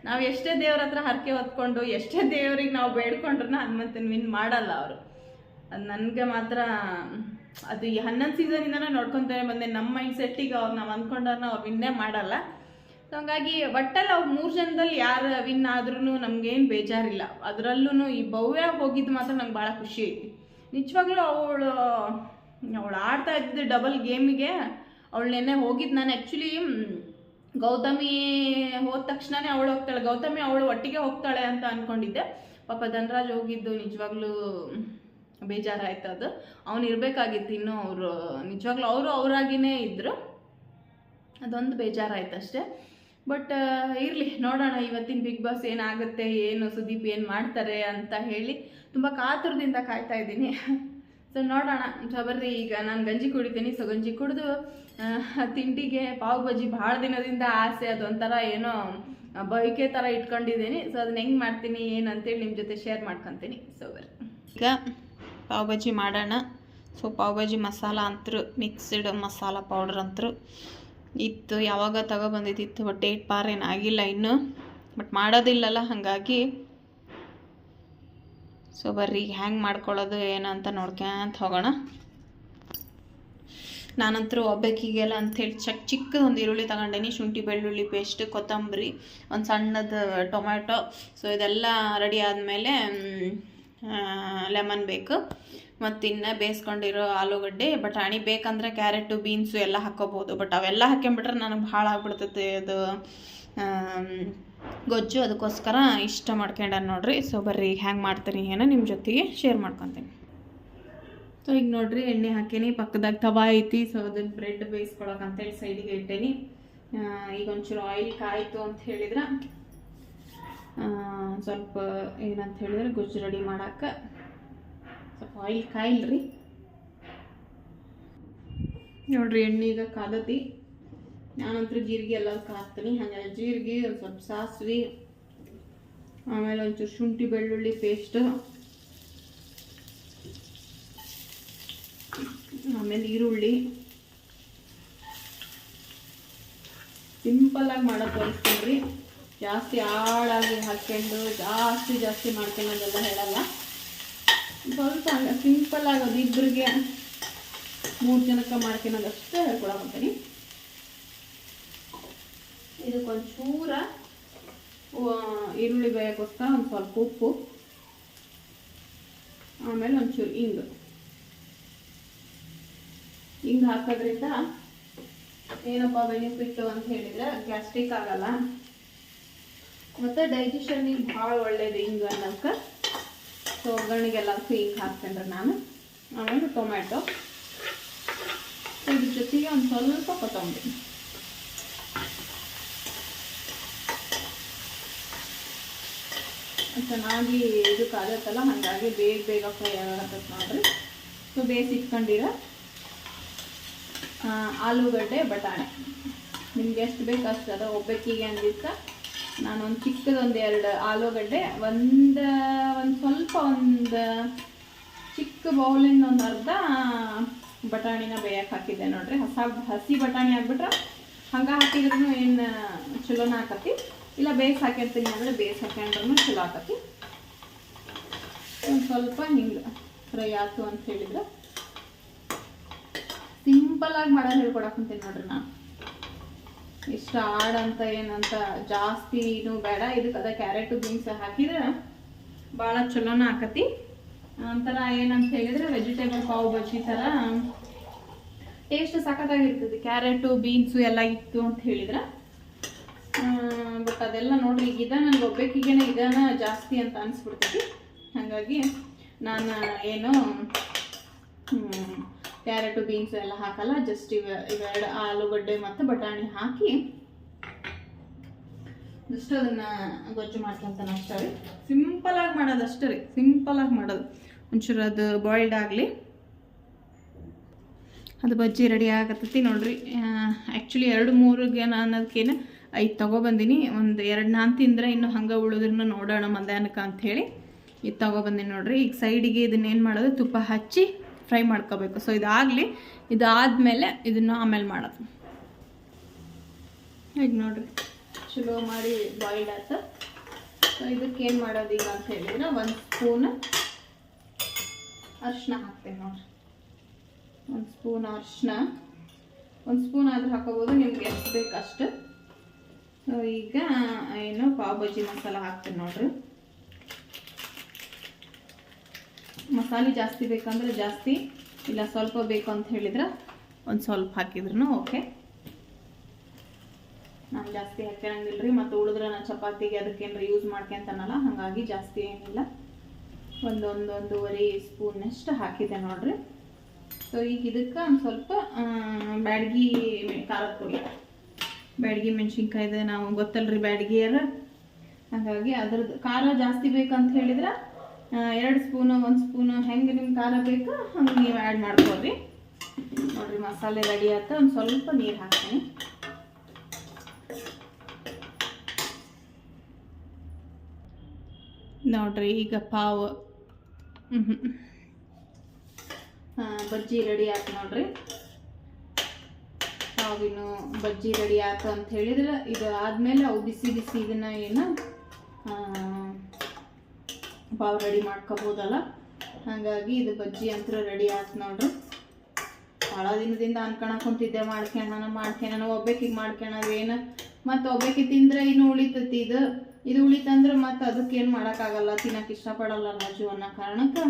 ನಾವು ಎಷ್ಟೇ ದೇವ್ರ ಹತ್ರ ಹರಕೆ ಹೊತ್ಕೊಂಡು, ಎಷ್ಟೇ ದೇವ್ರಿಗೆ ನಾವು ಬೇಡ್ಕೊಂಡ್ರೂ ಹನುಮಂತನ ವಿನ್ ಮಾಡಲ್ಲ ಅವರು. ಅದು ನನಗೆ ಮಾತ್ರ, ಅದು ಈ ಹನ್ನೊಂದು ಸೀಸನಿಂದನೇ ನೋಡ್ಕೊತಾನೆ ಬಂದೆ. ನಮ್ಮ ಮೈಂಡ್ ಸೆಟ್ಟಿಗೆ ಅವ್ರು ನಾವು ಅಂದ್ಕೊಂಡವ್ರನ್ನ ಅವ್ರು ವಿನ್ನೇ ಮಾಡಲ್ಲ. ಸೊ ಹಂಗಾಗಿ ಒಟ್ಟಲ್ಲಿ ಅವ್ರು ಮೂರು ಜನದಲ್ಲಿ ಯಾರು ವಿನ್ ಆದ್ರೂ ನಮ್ಗೇನು ಬೇಜಾರಿಲ್ಲ. ಅದರಲ್ಲೂ ಈ ಭವ್ಯ ಹೋಗಿದ್ದು ಮಾತ್ರ ನಂಗೆ ಭಾಳ ಖುಷಿ ಐತಿ. ನಿಜವಾಗ್ಲೂ ಅವಳು ಅವಳು ಆಡ್ತಾ ಇದ್ದಿದ್ದು ಡಬಲ್ ಗೇಮಿಗೆ ಅವಳು ನೆನ್ನೆ ಹೋಗಿದ್ದು ನಾನು ಆ್ಯಕ್ಚುಲಿ ಗೌತಮಿ ಹೋದ ತಕ್ಷಣನೇ ಅವಳು ಹೋಗ್ತಾಳೆ. ಗೌತಮಿ ಅವಳು ಒಟ್ಟಿಗೆ ಹೋಗ್ತಾಳೆ ಅಂತ ಅಂದ್ಕೊಂಡಿದ್ದೆ ಪಾಪ ಧನರಾಜ್ ಹೋಗಿದ್ದು ನಿಜವಾಗ್ಲೂ ಬೇಜಾರಾಯ್ತು ಅದು. ಅವ್ನು ಇರಬೇಕಾಗಿತ್ತು ಇನ್ನೂ ಅವರು, ನಿಜವಾಗ್ಲೂ ಅವರು ಅವರಾಗಿನೇ ಇದ್ದರು ಅದೊಂದು ಬೇಜಾರಾಯ್ತು ಅಷ್ಟೇ ಬಟ್ ಇರಲಿ, ನೋಡೋಣ ಇವತ್ತಿನ ಬಿಗ್ ಬಾಸ್ ಏನಾಗುತ್ತೆ, ಏನು ಸುದೀಪ್ ಏನು ಮಾಡ್ತಾರೆ ಅಂತ ಹೇಳಿ ತುಂಬ ಕಾತುರದಿಂದ ಕಾಯ್ತಾ ಇದ್ದೀನಿ. ಸೊ ನೋಡೋಣ. ಸೊ ಬರ್ರಿ, ಈಗ ನಾನು ಗಂಜಿ ಕುಡಿತೀನಿ. ಸೊ ಗಂಜಿ ಕುಡಿದು ತಿಂಡಿಗೆ ಪಾವ್ ಬಜ್ಜಿ ಭಾಳ ದಿನದಿಂದ ಆಸೆ ಅದೊಂಥರ ಏನೋ ಬಯಕೆ ಥರ ಇಟ್ಕೊಂಡಿದ್ದೀನಿ. ಸೊ ಅದನ್ನ ಹೆಂಗೆ ಮಾಡ್ತೀನಿ, ಏನು ಅಂತೇಳಿ ನಿಮ್ಮ ಜೊತೆ ಶೇರ್ ಮಾಡ್ಕೊತೀನಿ. ಸೊ ಬರ್ರಿ. ಈಗ ಪಾವ್ ಬಜ್ಜಿ ಮಾಡೋಣ. ಸೊ ಪಾವ್ ಬಜ್ಜಿ ಮಸಾಲ ಅಂತರು ಮಿಕ್ಸ್ಡ್ ಮಸಾಲ ಪೌಡ್ರ್ ಅಂತರು. ಇತ್ತು, ಯಾವಾಗ ತಗೊಬಂದಿದ್ದಿತ್ತು ಬಟ್ ಏಟ್ ಪಾರ್ ಆಗಿಲ್ಲ ಇನ್ನೂ. ಬಟ್ ಮಾಡೋದಿಲ್ಲಲ್ಲ, ಹಾಗಾಗಿ. ಸೊ ಬರ್ರಿ ಹ್ಯಾಂಗ್ ಮಾಡ್ಕೊಳ್ಳೋದು ಏನು ಅಂತ ನೋಡ್ಕ್ಯಾಂತ ಹೋಗೋಣ. ನಾನಂತರೂ ಒಬ್ಬಕ್ಕಿಗೆಲ್ಲ ಅಂಥೇಳಿ ಚಕ್ ಚಿಕ್ಕದು ಒಂದು ಈರುಳ್ಳಿ ತಗೊಂಡೇನಿ, ಶುಂಠಿ, ಬೆಳ್ಳುಳ್ಳಿ ಪೇಸ್ಟ್ ಕೊತ್ತಂಬರಿ, ಒಂದು ಸಣ್ಣದು ಟೊಮ್ಯಾಟೊ. ಸೊ ಇದೆಲ್ಲ ರೆಡಿ ಆದಮೇಲೆ ಲೆಮನ್ ಬೇಕು. ಮತ್ತು ಇನ್ನು ಬೇಯಿಸ್ಕೊಂಡಿರೋ ಆಲೂಗಡ್ಡೆ, ಬಟಾಣಿ ಬೇಕಂದ್ರೆ ಕ್ಯಾರೆಟು, ಬೀನ್ಸು ಎಲ್ಲ ಹಾಕ್ಕೋಬೋದು. ಬಟ್ ಅವೆಲ್ಲ ಹಾಕೊಂಬಿಟ್ರೆ ನನಗೆ ಭಾಳ ಆಗ್ಬಿಡ್ತೈತೆ ಅದು ಗೊಜ್ಜು. ಅದಕ್ಕೋಸ್ಕರ ಇಷ್ಟ ಮಾಡ್ಕೊಂಡ ನೋಡ್ರಿ. ಸೊ ಬರ್ರಿ, ಹ್ಯಾಂಗೆ ಮಾಡ್ತೀನಿ ಏನೋ ನಿಮ್ಮ ಜೊತೆಗೆ ಶೇರ್ ಮಾಡ್ಕೊತೀನಿ. ಸೊ ಈಗ ನೋಡ್ರಿ, ಎಣ್ಣೆ ಹಾಕೀನಿ ಪಕ್ಕದಾಗ ತವಾ ಐತಿ. ಸೊ ಅದನ್ನ ಬ್ರೆಡ್ ಬೇಯಿಸ್ಕೊಳಕ್ ಅಂತೇಳಿ ಸೈಡಿಗೆ ಇಟ್ಟೇನಿ. ಈಗ ಒಂಚೂರು ಆಯಿಲ್ ಕಾಯಿತು ಅಂತ ಹೇಳಿದ್ರೆ ಸ್ವಲ್ಪ ಏನಂತ ಹೇಳಿದ್ರೆ, ಗೊಜ್ಜು ರೆಡಿ ಮಾಡಕ್ಕೆ ಸ್ವಲ್ಪ ಆಯಿಲ್ ಕಾಯಿಲ್ರಿ. ನೋಡ್ರಿ ಎಣ್ಣೆ ಈಗ ಕಾದತಿ ನಾನಂತರ ಜೀರಿಗೆ ಎಲ್ಲ ಹಾಕ್ತೀನಿ. ಹಾಗೆ ಜೀರಿಗೆ, ಒಂದು ಸ್ವಲ್ಪ ಸಾಸಿವೆ, ಆಮೇಲೆ ಒಂಚೂರು ಶುಂಠಿ ಬೆಳ್ಳುಳ್ಳಿ ಪೇಸ್ಟ್ ಆಮೇಲೆ ಈರುಳ್ಳಿ. ಸಿಂಪಲ್ ಆಗಿ ಮಾಡೋದು ತೋರಿಸ್ತೀನಿ ರೀ ಜಾಸ್ತಿ ಆಳಾಗಿ ಹಾಕ್ಕೊಂಡು ಜಾಸ್ತಿ ಜಾಸ್ತಿ ಮಾಡ್ಕೊಳ್ಳೋದೆಲ್ಲ ಹೇಳಲ್ಲ. ಸ್ವಲ್ಪ ಸಿಂಪಲ್ ಆಗೋದು. ಇಬ್ಬರಿಗೆ ಮೂರು ಜನಕ್ಕೆ ಮಾಡ್ಕೊಳೋದಷ್ಟೇ ಹೇಳ್ಕೊಳಕತ್ತೀನಿ ಇದಕ್ಕೊಂಚೂರ ಈರುಳ್ಳಿ ಬೇಯಕ್ಕೋಸ್ಕರ ಒಂದು ಸ್ವಲ್ಪ ಉಪ್ಪು, ಆಮೇಲೆ ಒಂಚೂರು ಹಿಂಗು ಹಿಂಗೆ ಹಾಕೋದ್ರಿಂದ ಏನಪ್ಪ ಬೆನಿಫಿಟ್ ಅಂತ ಹೇಳಿದರೆ ಗ್ಯಾಸ್ಟ್ರಿಕ್ ಆಗಲ್ಲ. ಮತ್ತು ಡೈಜೆಷನ್ನಿಗೆ ಭಾಳ ಒಳ್ಳೇದು ಹಿಂಗೆ ಅನ್ನೋಕೆ ಸೊ ಒಗ್ಗರಣೆಗೆಲ್ಲದಕ್ಕೂ ಹಿಂಗೆ ಹಾಕ್ಕೊಂಡ್ರೆ ನಾನು. ಆಮೇಲೆ ಟೊಮ್ಯಾಟೊ ಇದ್ರ ಜೊತೆಗೆ ಒಂದು ಸ್ವಲ್ಪ ಕೊತ್ತಂಬರಿ. ಚೆನ್ನಾಗಿ ಇದು ಕಾದತ್ತಲ್ಲ ಹಾಗಾಗಿ ಬೇಗ ಬೇಗ ಫ್ರೈ ಆಗತ್ತದ ನೋಡ್ರಿ. ಸೊ ಬೇಸಿಟ್ಕೊಂಡಿರ ಆ, ಆಲೂಗಡ್ಡೆ ಬಟಾಣಿ. ನಿಮ್ಗೆ ಎಷ್ಟು ಬೇಕು ಅಷ್ಟು ಅದ. ಒಬ್ಬಕ್ಕಿಗೆ ಅಂದಿದ್ಕ ನಾನೊಂದು ಚಿಕ್ಕದೊಂದು ಎರಡು ಆಲೂಗಡ್ಡೆ, ಒಂದು ಒಂದು ಸ್ವಲ್ಪ ಒಂದು ಚಿಕ್ಕ ಬೌಲಿನ ಒಂದು ಅರ್ಧ ಬಟಾಣಿನ ಬೇಯಕ್ಕೆ ಹಾಕಿದ್ದೆ ನೋಡ್ರಿ. ಹಸ, ಹಸಿ ಬಟಾಣಿ ಹಾಕ್ಬಿಟ್ರೆ ಹಂಗೆ ಹಾಕಿದ್ರೂ ಏನು ಚಲೋನ ಆಕತಿ? ಇಲ್ಲ ಬೇಯಿಸಿ ಹಾಕಿರ್ತೀನಿ ಅಂದರೆ ಬೇಯಿಸಿ ಹಾಕೊಂಡ್ರೂ ಚಲೋ ಆಕತಿ. ಒಂದು ಸ್ವಲ್ಪ ಹಿಂಗೆ ಫ್ರೈ ಆಯ್ತು ಅಂತ ಹೇಳಿದ್ರೆ. ಸಿಂಪಲ್ ಆಗಿ ಮಾಡೋದು ಹೇಳ್ಕೊಡಕ್ಕಂತೀನಿ ನೋಡ್ರಿ ನಾನು. ಇಷ್ಟ ಅಂತ ಏನಂತ ಜಾಸ್ತಿ ಏನು ಬೇಡ. ಇದಕ್ಕೆ ಅದ ಕ್ಯಾರೆಟು ಬೀನ್ಸ್ ಹಾಕಿದ್ರೆ ಭಾಳ ಚಲೋನ ಆಕತಿ. ಒಂಥರ ಏನಂತ ಹೇಳಿದ್ರೆ ವೆಜಿಟೇಬಲ್ ಪಾವ್ ಬಜ್ಜಿ ಥರ ಟೇಸ್ಟ್ ಸಖತ್ತಾಗಿರ್ತದೆ. ಕ್ಯಾರೆಟು, ಬೀನ್ಸು ಎಲ್ಲ ಇತ್ತು ಅಂತ ಹೇಳಿದ್ರೆ. ಬಟ್ ಅದೆಲ್ಲ ನೋಡ್ರಿ ಈಗ ಇದ ನನಗೆ ಒಬ್ಬಕ್ಕಿಗೇನೆ ಇದನ್ನ ಜಾಸ್ತಿ ಅಂತ ಅನಿಸ್ಬಿಡ್ತೈತಿ. ಹಾಗಾಗಿ ನಾನು ಏನು ಕ್ಯಾರೆಟು ಬೀನ್ಸ್ ಎಲ್ಲ ಹಾಕಲ್ಲ ಜಸ್ಟ್ ಇವ, ಇವೆರಡು ಆಲೂಗಡ್ಡೆ ಮತ್ತು ಬಟಾಣಿ ಹಾಕಿ ಜಸ್ಟ್ ಅದನ್ನ ಗೊಜ್ಜು ಮಾಡ್ಕೊಂತಾನೆ ಅಷ್ಟೇ ರೀ ಸಿಂಪಲ್ ಆಗಿ ಮಾಡೋದು ಅಷ್ಟೇ ರೀ ಸಿಂಪಲ್ ಆಗಿ ಮಾಡೋದು. ಒಂಚೂರು ಅದು ಬಾಯ್ಲ್ಡ್ ಆಗಲಿ. ಅದು ಬಜ್ಜಿ ರೆಡಿ ಆಗತ್ತೈತಿ ನೋಡ್ರಿ. ಆ್ಯಕ್ಚುಲಿ ಎರಡು ಮೂರಿಗೆ ನಾನು ಅದಕ್ಕೇನು ಐದು ತೊಗೊಬಂದಿನಿ. ಒಂದು ಎರಡು ನಾನು ತಿಂದರೆ ಇನ್ನು ಹಂಗೆ ಉಳಿದ್ರೂ ನೋಡೋಣ ಮಧ್ಯಾಹ್ನಕ್ಕೆ ಅಂಥೇಳಿ ಇದು ತೊಗೊಬಂದಿನಿ ನೋಡ್ರಿ. ಈಗ ಸೈಡಿಗೆ ಇದನ್ನೇನು ಮಾಡೋದು? ತುಪ್ಪ ಹಚ್ಚಿ ಫ್ರೈ ಮಾಡ್ಕೋಬೇಕು. ಸೊ ಇದಾಗಲಿ, ಇದಾದಮೇಲೆ ಇದನ್ನು ಆಮೇಲೆ ಮಾಡೋದು. ಈಗ ನೋಡ್ರಿ. ಚಲೋ ಮಾಡಿ ಬಾಯ್ಲ್ಡ್ ಆಯ್ತು? ಸೊ ಇದಕ್ಕೆ ಏನು ಮಾಡೋದು ಈಗ ಅಂತ ಹೇಳಿದ್ರೆ ಒಂದು ಸ್ಪೂನ್ ಅರಿಶಿನ ಹಾಕ್ತೇನೆ ನೋಡ್ರಿ. ಒಂದು ಸ್ಪೂನ್ ಅರಿಶಿನ. ಒಂದು ಸ್ಪೂನ್ ಆದರೂ ಹಾಕೋಬೋದು ನಿಮ್ಗೆ ಎಷ್ಟು ಬೇಕು ಅಷ್ಟು ಸೊ ಈಗ ಏನು, ಪಾವ್ ಬಜ್ಜಿ ಮಸಾಲ ಹಾಕ್ತೀನಿ ನೋಡ್ರಿ. ಮಸಾಲೆ ಜಾಸ್ತಿ ಬೇಕಂದ್ರೆ ಜಾಸ್ತಿ, ಇಲ್ಲ ಸ್ವಲ್ಪ ಬೇಕು ಅಂತ ಹೇಳಿದ್ರೆ ಒಂದು ಸ್ವಲ್ಪ ಹಾಕಿದ್ರು ಓಕೆ. ನಾನು ಜಾಸ್ತಿ ಹಾಕಿರಂಗಿಲ್ಲ ರೀ ಮತ್ತು ಉಳಿದ್ರೆ ನಾನು ಚಪಾತಿಗೆ ಅದಕ್ಕೇನಾರ ಯೂಸ್ ಮಾಡ್ಕೊಂತನಲ್ಲ ಹಾಗಾಗಿ ಜಾಸ್ತಿ ಏನಿಲ್ಲ. ಒಂದೊಂದೊಂದೂವರೆ ಸ್ಪೂನ್ನಷ್ಟು ಹಾಕಿದೆ ನೋಡ್ರಿ. ಸೊ ಈಗ ಇದಕ್ಕೆ ಒಂದು ಸ್ವಲ್ಪ ಬ್ಯಾಡ್ಗಿ ಖಾರದ ಪುಡಿ. ಬ್ಯಾಡಗಿ ಮೆಣಸಿನ್ಕಾಯ್ದು, ನಾವು ಗೊತ್ತಲ್ರಿ ಬ್ಯಾಡಗಿಯರ. ಹಾಗಾಗಿ ಅದ್ರದ್ದು ಖಾರ ಜಾಸ್ತಿ ಬೇಕಂತ ಹೇಳಿದ್ರೆ ಎರಡು ಸ್ಪೂನು ಒಂದು ಸ್ಪೂನು ಹೆಂಗೆ ನಿಮ್ಗೆ ಖಾರ ಬೇಕು ಹಂಗೆ ನೀವು ಆ್ಯಡ್ ಮಾಡ್ಕೊಳ್ರಿ. ನೋಡಿರಿ ಮಸಾಲೆ ರೆಡಿ ಆಯ್ತು ಒಂದು ಸ್ವಲ್ಪ ನೀರು ಹಾಕ್ತೀನಿ. ನೋಡ್ರಿ ಈಗ ಪಾವ್. ಆ, ಬಜ್ಜಿ ರೆಡಿ ಆಯ್ತು ನೋಡ್ರಿ. ಪಾವಿನ ಬಜ್ಜಿ ರೆಡಿ ಆಯ್ತು ಅಂತ ಹೇಳಿದ್ರೆ ಇದು ಆದಮೇಲೆ ಅವು ಬಿಸಿ ಬಿಸಿ ಇದನ್ನ ಏನು ಪಾವ್ ರೆಡಿ ಮಾಡ್ಕೋಬೋದಲ್ಲ? ಹಾಗಾಗಿ ಇದು ಬಜ್ಜಿ ಅಂತೂ ರೆಡಿ ಆಯ್ತು ನೋಡ್ರಿ. ಭಾಳ ದಿನದಿಂದ ಅನ್ಕೊಳಕ್ ಕುಂತಿದ್ದೆ ಮಾಡ್ಕೊಳಣ ಮಾಡ್ಕೊಳಣ ಒಬ್ಬಾಕಿಗೆ ಮಾಡ್ಕೊಳೋದು ಏನು? ಮತ್ತು ಒಬ್ಬಾಕಿ ತಿಂದ್ರೆ ಇನ್ನು ಉಳಿತೈತಿ ಇದು. ಇದು ಉಳಿತಂದ್ರೆ ಮತ್ತು ಅದಕ್ಕೆ ಏನು ಮಾಡೋಕ್ಕಾಗಲ್ಲ ತಿನ್ನಕ್ಕೆ ಇಷ್ಟಪಡಲ್ಲ ರಾಜು ಅನ್ನೋ ಕಾರಣಕ್ಕೆ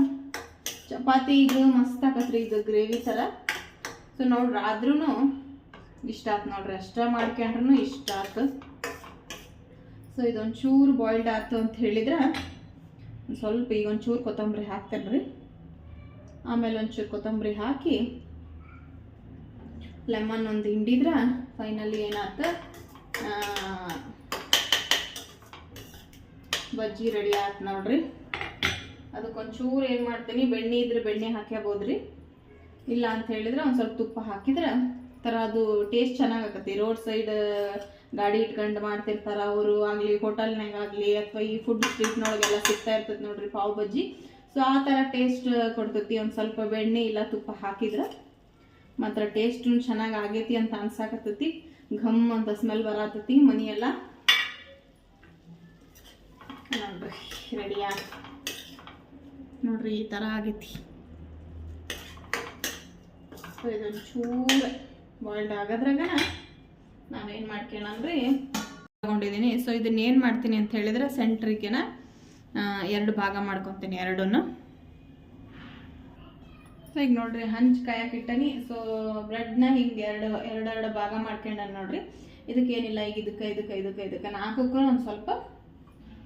ಚಪಾತಿ ಇದು, ಮಸ್ತ್ ಆಕತ್ರಿ ಇದು ಗ್ರೇವಿ ಥರ ಸೊ ನೋಡ್ರಿ ಆದ್ರೂ ಇಷ್ಟ ಆಯ್ತು ನೋಡ್ರಿ. ಅಷ್ಟೇ ಮಾಡ್ಕೊಂಡ್ರೂ ಇಷ್ಟ ಆಯ್ತು ಸೊ ಇದೊಂದು ಚೂರು ಬಾಯ್ಲ್ಡ್ ಆಯ್ತು ಅಂತ ಹೇಳಿದ್ರೆ ಸ್ವಲ್ಪ ಈಗ ಒಂಚೂರು ಕೊತ್ತಂಬರಿ ಹಾಕ್ತೇನೆ ರೀ ಆಮೇಲೆ ಒಂಚೂರು ಕೊತ್ತಂಬರಿ ಹಾಕಿ ಲೆಮನ್ ಒಂದು ಹಿಂಡಿದ್ರೆ ಫೈನಲಿ ಏನಾಯ್ತು ಬಜ್ಜಿ ರೆಡಿ ಆಯ್ತು ನೋಡ್ರಿ. ಅದಕ್ಕೊಂಚೂರು ಏನು ಮಾಡ್ತೀನಿ, ಬೆಣ್ಣೆ ಇದ್ರೆ ಬೆಣ್ಣೆ ಹಾಕ್ಯಾಬೋದ್ರಿ. ಇಲ್ಲ ಅಂತ ಹೇಳಿದ್ರೆ ಒಂದು ಸ್ವಲ್ಪ ತುಪ್ಪ ಹಾಕಿದ್ರೆ ಥರ ಅದು ಟೇಸ್ಟ್ ಚೆನ್ನಾಗಾಕತಿ ರೋಡ್ ಸೈಡ್ ಗಾಡಿ ಇಟ್ಕೊಂಡು ಮಾಡ್ತಿರ್ತಾರ ಅವರು. ಆಗಲಿ ಹೋಟೆಲ್ನಾಗ ಆಗಲಿ ಅಥವಾ ಈ ಫುಡ್ ಸ್ಟ್ರೀಟ್ನೊಳಗೆಲ್ಲ ಸಿಗ್ತಾ ಇರ್ತದೆ ನೋಡ್ರಿ ಪಾವ್ ಬಜ್ಜಿ. ಸೊ ಆ ಥರ ಟೇಸ್ಟ್ ಕೊಡ್ತೈತಿ. ಒಂದು ಸ್ವಲ್ಪ ಬೆಣ್ಣೆ ಇಲ್ಲ ತುಪ್ಪ ಹಾಕಿದ್ರೆ ಮಾತ್ರ ಟೇಸ್ಟ್ ಚೆನ್ನಾಗಿ ಆಗೈತಿ ಅಂತ ಅನ್ಸಾಕತ್ತೈತಿ. ಘಮ್ ಅಂತ ಸ್ಮೆಲ್ ಬರತೈತಿ ಮನೆಯೆಲ್ಲ. ನೋಡ್ರಿ ರೆಡಿಯಾ ನೋಡ್ರಿ, ಈ ಥರ ಆಗೈತಿ. ಸೊ ಇದೊಂದು ಚೂರು ಬಾಯ್ಲ್ಡ್ ಆಗೋದ್ರಾಗ ನಾವೇನು ಮಾಡ್ಕೊಳ್ಳಂದ್ರೆ ತಗೊಂಡಿದ್ದೀನಿ ಸೊ ಇದನ್ನ ಏನು ಮಾಡ್ತೀನಿ ಅಂತ ಹೇಳಿದ್ರೆ ಸೆಂಟ್ರಿಗೆನ ಎರಡು ಭಾಗ ಮಾಡ್ಕೊತೀನಿ, ಎರಡನ್ನು. ಸೊ ಈಗ ನೋಡ್ರಿ, ಹಂಚ್ ಕಾಯಕ್ಕೆ ಇಟ್ಟನಿ. ಸೊ ಬ್ರೆಡ್ನ ಹಿಂಗೆ ಎರಡು, ಎರಡೆರಡು ಭಾಗ ಮಾಡ್ಕೊಂಡ ನೋಡ್ರಿ. ಇದಕ್ಕೇನಿಲ್ಲ ಈಗ ಇದಕ್ಕೆ ಇದಕ್ಕೆ ಇದಕ್ಕೆ ಇದಕ್ಕೆ. ನಾಲ್ಕಕ್ಕೂ ಒಂದು ಸ್ವಲ್ಪ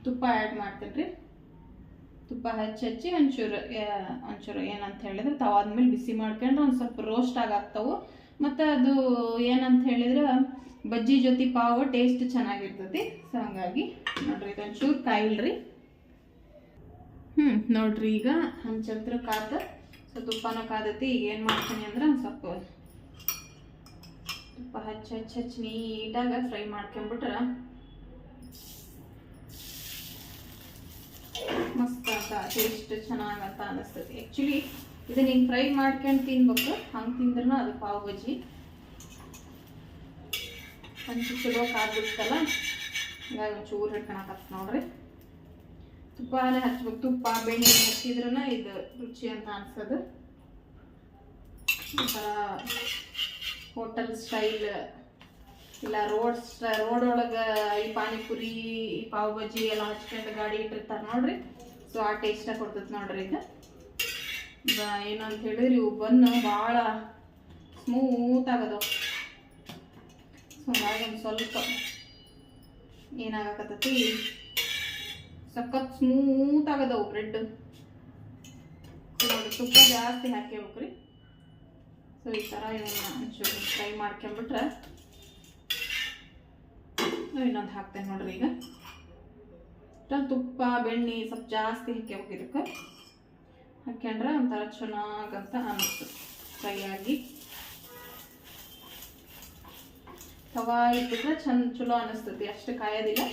ತುಪ್ಪ ಆ್ಯಡ್ ಮಾಡ್ತೀನಿ ತುಪ್ಪ ಹಚ್ಚಿ ಹಚ್ಚಿ ಒಂಚೂರು ಒಂಚೂರು ಏನಂತ ಹೇಳಿದ್ರೆ, ತವಾದ್ಮೇಲೆ ಬಿಸಿ ಮಾಡ್ಕೊಂಡ್ರೆ ಒಂದು ಸ್ವಲ್ಪ ರೋಸ್ಟ್ ಆಗಾಗ್ತಾವು ಮತ್ತು ಅದು ಏನಂತ ಹೇಳಿದ್ರೆ ಬಜ್ಜಿ ಜೊತೆ ಪಾವು ಟೇಸ್ಟ್ ಚೆನ್ನಾಗಿರ್ತತಿ. ಸೊ ಹಂಗಾಗಿ ನೋಡ್ರಿ ಇದೊಂಚೂರು ಕಾಯಿಲ್ರಿ. ಹ್ಞೂ ನೋಡ್ರಿ ಈಗ ಹಂಚತ್ರ ಕಾತ. ಸೊ ತುಪ್ಪನ ಕಾದತಿ. ಈಗ ಏನು ಮಾಡ್ತೀನಿ ಅಂದ್ರೆ ಸ್ವಲ್ಪ ತುಪ್ಪ ಹಚ್ಚ ಹಚ್ಚ ಹಚ್ಚಿ ನೀಟಾಗಿ ಫ್ರೈ ಮಾಡ್ಕೊಂಬಿಟ್ರೆ ಮಸ್ತ್ ಅಂತ ಟೇಸ್ಟ್ ಚೆನ್ನಾಗಂತ ಅನ್ನಿಸ್ತತಿ ಆ್ಯಕ್ಚುಲಿ ಇದನ್ನ ಹಿಂಗೆ ಫ್ರೈ ಮಾಡ್ಕೊಂಡು ತಿನ್ಬೇಕು. ಹಂಗೆ ತಿಂದ್ರೂ ಅದು ಪಾವ್ ಬಜ್ಜಿ. ಹಂಚಿ ಚಲೋ ಕಾದ್ಬಿಡ್ತಲ್ಲ? ಹಂಗಾಗಿ ಒಂಚೂರು ಹಿಡ್ಕೊಳಕತ್ತ ನೋಡ್ರಿ. ತುಪ್ಪನೇ ಹಚ್ಬೇಕು. ತುಪ್ಪ, ಬೆಣ್ಣೆ ಹಚ್ಚಿದ್ರೂ ಇದು ರುಚಿ ಅಂತ ಅನ್ಸೋದು. ಒಂಥರ ಹೋಟೆಲ್ ಸ್ಟೈಲ್, ಇಲ್ಲ ರೋಡ್ ರೋಡ್ ಒಳಗೆ ಈ ಪಾನಿಪುರಿ, ಈ ಪಾವ್ ಬಜ್ಜಿ ಎಲ್ಲ ಹಚ್ಕೊಂಡು ಗಾಡಿ ಇಟ್ಟಿರ್ತಾರೆ ನೋಡ್ರಿ. ಸೊ ಆ ಟೇಸ್ಟಾಗಿ ಕೊಡ್ತೈತೆ ನೋಡ್ರಿ ಬ- ಏನಂತ ಹೇಳಿದ್ರೆ ಇವು ಬನ್ನು ಭಾಳ ಸ್ಮೂತ್ ಆಗದವು. ಸೊ ಒಂದು ಸ್ವಲ್ಪ ಏನಾಗಕತ್ತೈತಿ? ಸಖತ್ ಸ್ಮೂತ್ ಆಗದವು ಬ್ರೆಡ್ ತುಪ್ಪ ಜಾಸ್ತಿ ಹಾಕ್ಯಬೇಕ್ರಿ. ಸೊ ಈ ಥರ ಇವನ್ನ ಫ್ರೈ ಮಾಡ್ಕೊಂಬಿಟ್ರೆ ಇನ್ನೊಂದು ಹಾಕ್ತೇನೆ ನೋಡ್ರಿ ಈಗ. ತುಪ್ಪ, ಬೆಣ್ಣೆ ಸ್ವಲ್ಪ ಜಾಸ್ತಿ ಹಾಕ್ಯಬೇಕು ಇದಕ್ಕೆ. ಹಾಕ್ಯಂಡ್ರೆ ಒಂಥರ ಚೆನ್ನಾಗಂತ ಅನಿಸ್ತು ಫ್ರೈ ಆಗಿ ತವಾ ಇಟ್ಬಿಟ್ರೆ ಚಂದ ಚಲೋ ಅನಿಸ್ತೈತಿ ಅಷ್ಟು ಕಾಯೋದಿಲ್ಲ.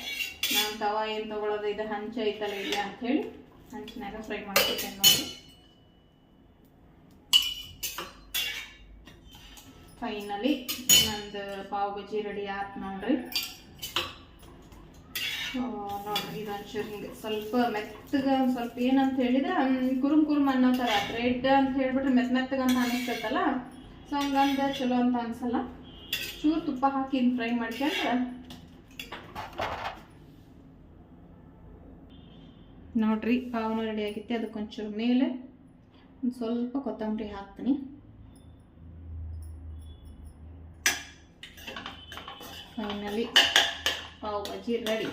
ನಾನು ತವಾ ಏನು ತೊಗೊಳೋದು? ಇದು ಹಂಚ ಐತಲ್ಲ ಇಲ್ಲ ಅಂಥೇಳಿ ಹಂಚಿನಾಗ ಫ್ರೈ ಮಾಡ್ಕೊತೇನೆ ನೋಡಿ. ಫೈನಲಿ ನಂದು ಪಾವ್ ಬಜ್ಜಿ ರೆಡಿ ಆಯ್ತು ನೋಡ್ರಿ. ನೋಡ್ರಿ ಇದೊಂಚೂರು ಹಿಂಗೆ ಸ್ವಲ್ಪ ಮೆತ್ತಗ, ಒಂದು ಸ್ವಲ್ಪ ಏನಂತ ಹೇಳಿದ್ರೆ ಕುರುಮ್ ಕುರುಮ್ ಅನ್ನೋ ಥರ ಬ್ರೆಡ್ ಅಂತ ಹೇಳ್ಬಿಟ್ರೆ ಮೆತ್ತ ಮೆತ್ತಗೆ ಅಂತ ಅನಿಸ್ತೈತಲ್ಲ? ಸೊ ಹಂಗಂದ ಚಲೋ ಅಂತ ಅನ್ಸಲ್ಲ. ಚೂರು ತುಪ್ಪ ಹಾಕಿ ಫ್ರೈ ಮಾಡ್ಕೊಂಡ್ರೆ. ನೋಡ್ರಿ, ಪಾವನ ರೆಡಿ ಆಗಿತ್ತೆ. ಅದಕ್ಕೊಂಚೂರು ಮೇಲೆ ಒಂದು ಸ್ವಲ್ಪ ಕೊತ್ತಂಬರಿ ಹಾಕ್ತೀನಿ. Finally pav bhaji ready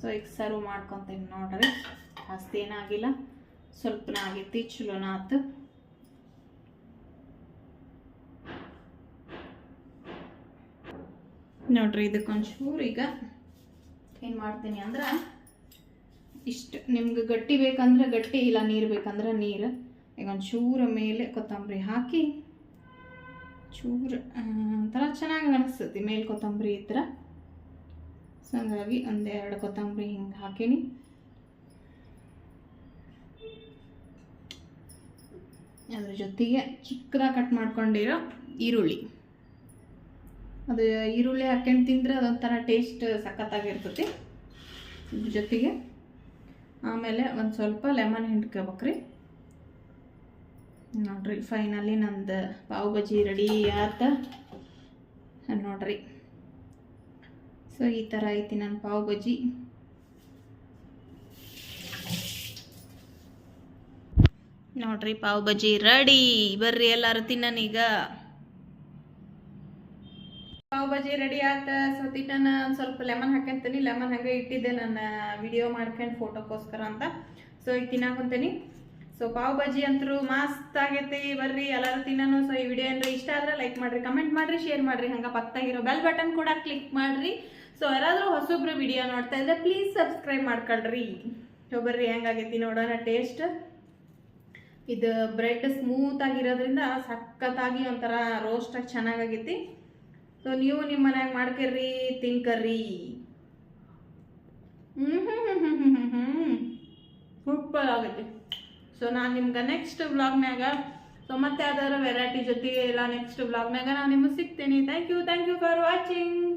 so ಈಗ ಸರ್ವ್ ಮಾಡ್ಕೊತೀನಿ ನೋಡ್ರಿ. ಜಾಸ್ತಿ ಏನಾಗಿಲ್ಲ ಸ್ವಲ್ಪನ ಆಗೈತಿ, ಚಲೋನ ಆತು. ನೋಡ್ರಿ, ಇದಕ್ಕೊಂಚೂರು ಈಗ ಏನು ಮಾಡ್ತೀನಿ ಅಂದ್ರೆ, ಇಷ್ಟು ನಿಮ್ಗೆ ಗಟ್ಟಿ ಬೇಕಂದ್ರೆ ಗಟ್ಟಿ, ಇಲ್ಲ ನೀರು ಬೇಕಂದ್ರೆ ನೀರು. ಈಗ ಒಂಚೂರು ಮೇಲೆ ಕೊತ್ತಂಬರಿ ಹಾಕಿ, ಚೂರು ಒಂಥರ ಚೆನ್ನಾಗಿ ಅನಿಸ್ತತಿ, ಮೇಲೆ ಕೊತ್ತಂಬರಿ ಇದ್ರೆ ಸೊ ಹಂಗಾಗಿ ಒಂದೆರಡು ಕೊತ್ತಂಬರಿ ಹಿಂಗೆ ಹಾಕೀನಿ. ಅದ್ರ ಜೊತೆಗೆ ಚಿಕ್ಕದಾಗಿ ಕಟ್ ಮಾಡ್ಕೊಂಡಿರೋ ಈರುಳ್ಳಿ. ಅದು ಈರುಳ್ಳಿ ಹಾಕ್ಕೊಂಡು ತಿಂದರೆ ಅದೊಂಥರ ಟೇಸ್ಟ್ ಸಖತ್ತಾಗಿರ್ತೈತಿ ಇದ್ರ ಜೊತೆಗೆ ಆಮೇಲೆ ಒಂದು ಸ್ವಲ್ಪ ಲೆಮನ್ ಹಿಂಡ್ಕೋಬೇಕ್ರಿ. ನೋಡ್ರಿ ಫೈನಲಿ ನಂದು ಪಾವ್ ಬಜ್ಜಿ ರೆಡಿ ಆತ. ನೋಡ್ರಿ. ಸೊ, ಈ ಥರ ಐತಿ ನನ್ನ ಪಾವ್ ಬಜ್ಜಿ. ನೋಡ್ರಿ, ಪಾವ್ ಬಜ್ಜಿ ರೆಡಿ ಬರ್ರಿ ಎಲ್ಲಾರು ತಿನ್ನನೀಗ ಪಾವ್ ಬಜ್ಜಿ ರೆಡಿ ಆತ. ಸೊ ತಿನ್ನ ಒಂದು ಸ್ವಲ್ಪ ಲೆಮನ್ ಹಾಕಂತೀನಿ ಲೆಮನ್ ಹಾಗೆ ಇಟ್ಟಿದ್ದೆ ನನ್ನ ವಿಡಿಯೋ ಮಾಡ್ಕೊಂಡು ಫೋಟೋಕ್ಕೋಸ್ಕರ ಅಂತ. ಸೊ, ಈಗ ತಿನ್ನಾಕೊಂತೀನಿ. ಸೊ, ಪಾವ್ ಬಜ್ಜಿ ಅಂತರೂ ಮಸ್ತ್ ಆಗೈತಿ. ಬರ್ರಿ, ಎಲ್ಲರೂ ತಿನ್ನೋನು. ಸೊ, ಈ ವಿಡಿಯೋ ಏನಾರ ಇಷ್ಟ ಆದ್ರೆ ಲೈಕ್ ಮಾಡ್ರಿ ಕಮೆಂಟ್ ಮಾಡ್ರಿ ಶೇರ್ ಮಾಡ್ರಿ. ಹಂಗೆ ಪತ್ತಾಗಿರೋ ಬೆಲ್ ಬಟನ್ ಕೂಡ ಕ್ಲಿಕ್ ಮಾಡ್ರಿ. ಸೊ ಯಾರಾದರೂ ಹೊಸೊಬ್ರು ವಿಡಿಯೋ ನೋಡ್ತಾ ಇದ್ರೆ ಪ್ಲೀಸ್ ಸಬ್ಸ್ಕ್ರೈಬ್ ಮಾಡ್ಕೊಳ್ರಿ. ಸೊ ಬರ್ರಿ, ಹೆಂಗಾಗೈತಿ ನೋಡೋಣ ಟೇಸ್ಟ್ ಇದು ಬ್ರೆಡ್ ಸ್ಮೂತ್ ಆಗಿರೋದ್ರಿಂದ ಸಖತ್ತಾಗಿ ಒಂಥರ ರೋಸ್ಟಾಗಿ ಚೆನ್ನಾಗಾಗೈತಿ. ಸೊ ನೀವು ನಿಮ್ಮ ಮನ್ಯಾಗ ಮಾಡ್ಕರ್ರಿ, ತಿನ್ಕರ್ರಿ. ಹ್ಞೂ ಹ್ಞೂ ಹ್ಞೂ ಹ್ಞೂ ಹ್ಞೂ ಹ್ಞೂ ಸೂಪರ್ ಆಗೈತಿ. ಸೊ ನಾನು ನಿಮ್ಗೆ ನೆಕ್ಸ್ಟ್ ವ್ಲಾಗ್ನಾಗ ಸೊ ಮತ್ತೆ ಯಾವ್ದಾದ್ರು ವೆರೈಟಿ ಜೊತೆಗೆ ಎಲ್ಲ ನೆಕ್ಸ್ಟ್ ವ್ಲಾಗ್ನಾಗ ನಾನು ನಿಮಗೆ ಸಿಗ್ತೀನಿ. Thank you thank you for watching